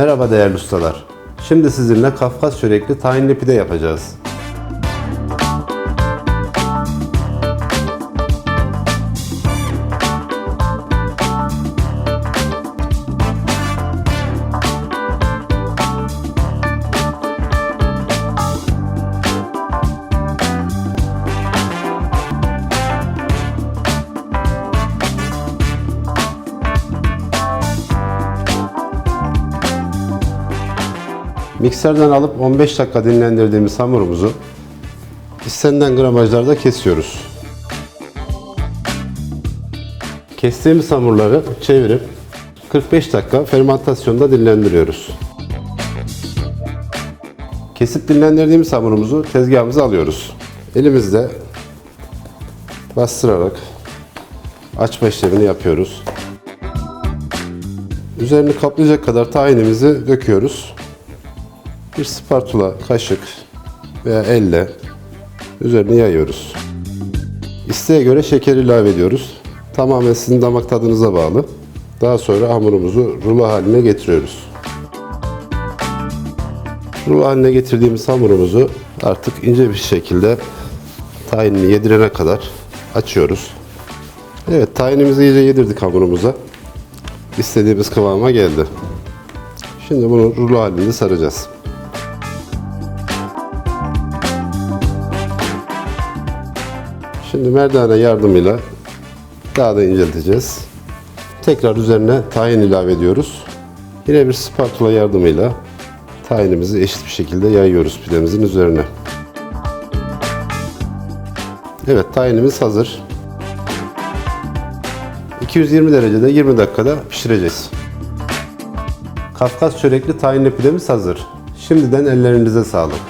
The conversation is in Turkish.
Merhaba değerli ustalar. Şimdi sizinle Kafkas çörekli tahinli pide yapacağız. Mikserden alıp 15 dakika dinlendirdiğimiz hamurumuzu istenilen gramajlarda kesiyoruz. Kestiğimiz hamurları çevirip 45 dakika fermentasyonda dinlendiriyoruz. Kesip dinlendirdiğimiz hamurumuzu tezgahımıza alıyoruz. Elimizde bastırarak açma işlemini yapıyoruz. Üzerini kaplayacak kadar tahinimizi döküyoruz. Bir spatula, kaşık veya elle üzerine yayıyoruz. İsteğe göre şeker ilave ediyoruz. Tamamen sizin damak tadınıza bağlı. Daha sonra hamurumuzu rulo haline getiriyoruz. Rulo haline getirdiğimiz hamurumuzu artık ince bir şekilde tahinini yedirene kadar açıyoruz. Evet tahinimizi iyice yedirdik hamurumuza. İstediğimiz kıvama geldi. Şimdi bunu rulo halinde saracağız. Şimdi merdane yardımıyla daha da incelteceğiz. Tekrar üzerine tahin ilave ediyoruz. Yine bir spatula yardımıyla tahinimizi eşit bir şekilde yayıyoruz pidemizin üzerine. Evet tahinimiz hazır. 220 derecede 20 dakikada pişireceğiz. Kafkas çörekli tahinli pidemiz hazır. Şimdiden ellerinize sağlık.